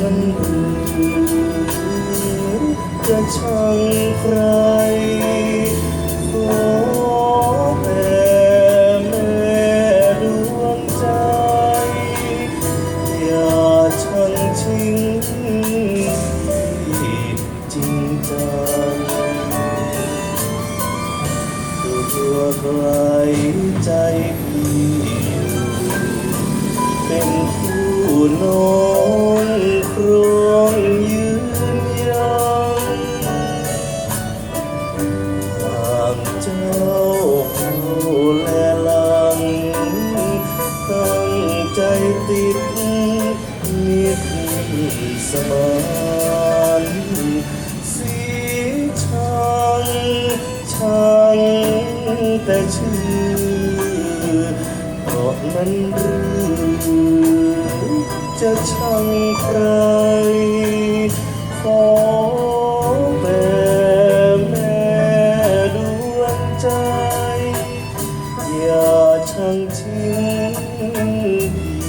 นั้นจะช่างใครขอแต่แม่ดวงใจ อย่าช่างทิ้งที่จริงจังตัวใครใจพี่ ติดนิดสมานสีชังชังแต่ชื่อเพราะมันรือจะช่างใครขอแต่แม่ดวงใจ อย่าช่างทิ้ง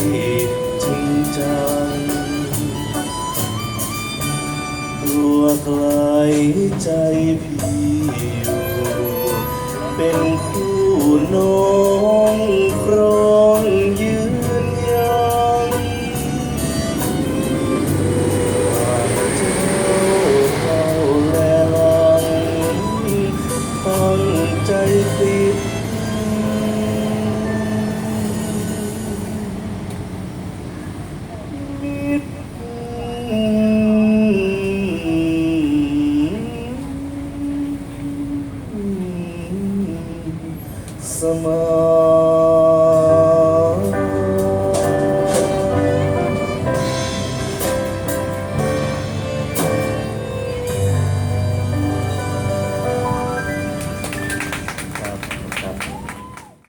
พี่จริงจังกลัวไกลใจพี่อยู่ เป็นคู่นอง สมาน